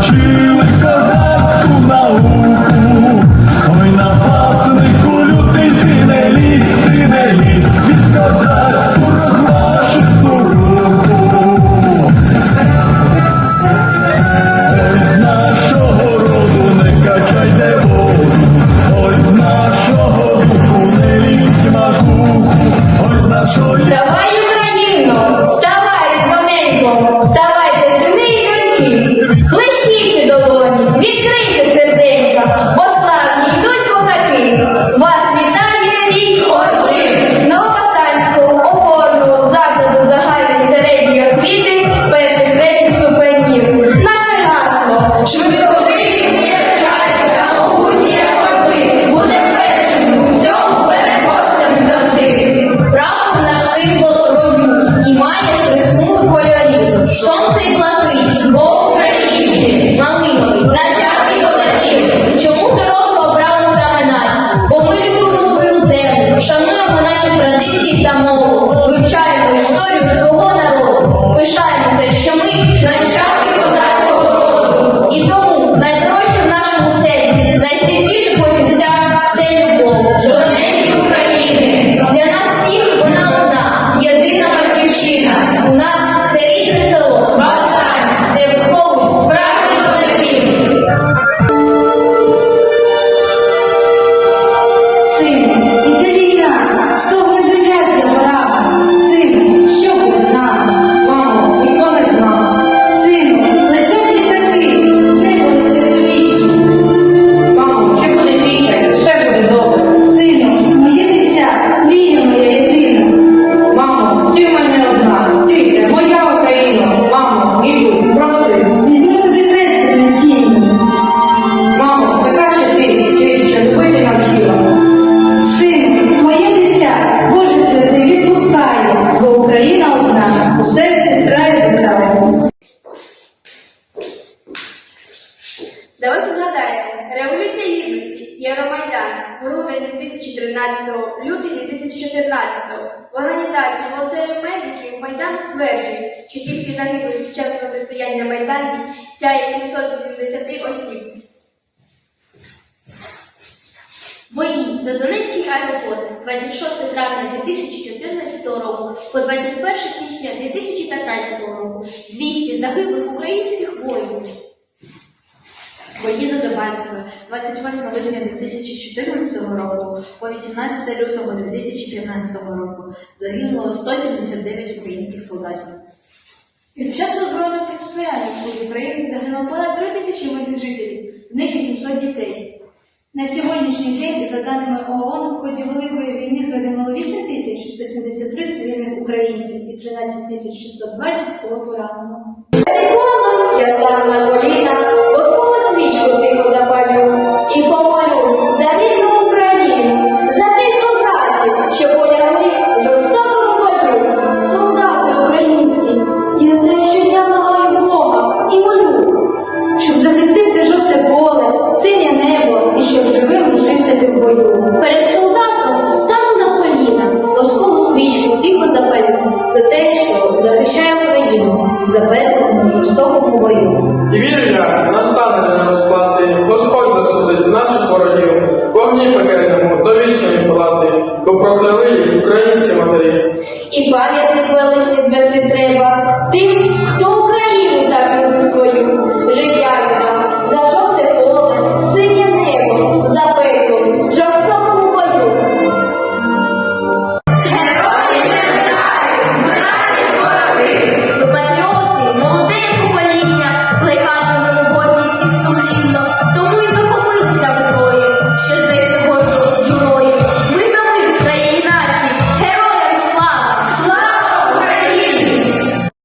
Вчили козацьку науку, ой напаснику лютий ти не ти не лізь, від козацьку розмашисту руку. Ой з нашого роду не качайте воду, ой з нашого духу не лізь макуху, нашої. Давай Україну, вставай, паненько, вставайте сини і доньки. Давайте згадаємо, Революція Гідності, Євромайдан, грудень 2013, лютий 2014 в організації волонтерів медиків Майдан стверджує, що тільки загиблих під час протистояння Майдані сяє 770 осіб. Бої за Донецький аеропорт 26 травня 2014 року по 21 січня 2015 року 200 загиблих українських воїнів. Бої за Дебальцеве 28 липня 2014 року по 18 лютого 2015 року загинуло 179 українських солдатів. Під час збройного протистояння в сході України загинуло понад 3 тисячі мирних жителів, з них 800 дітей. На сьогоднішній день, за даними ООН, в ході Великої війни загинуло 8 тисяч 173 цивільних українців і 13 тисяч 620 було поранено. Тихо за те, що захищає Україну, за в жорстокому бою. І вірю я, настане нас розплати, Господь засудить наших ворогів, вогні пекельному до вічної палати, бо прокляли українські матері. І пам'ятник величний звести треба тим,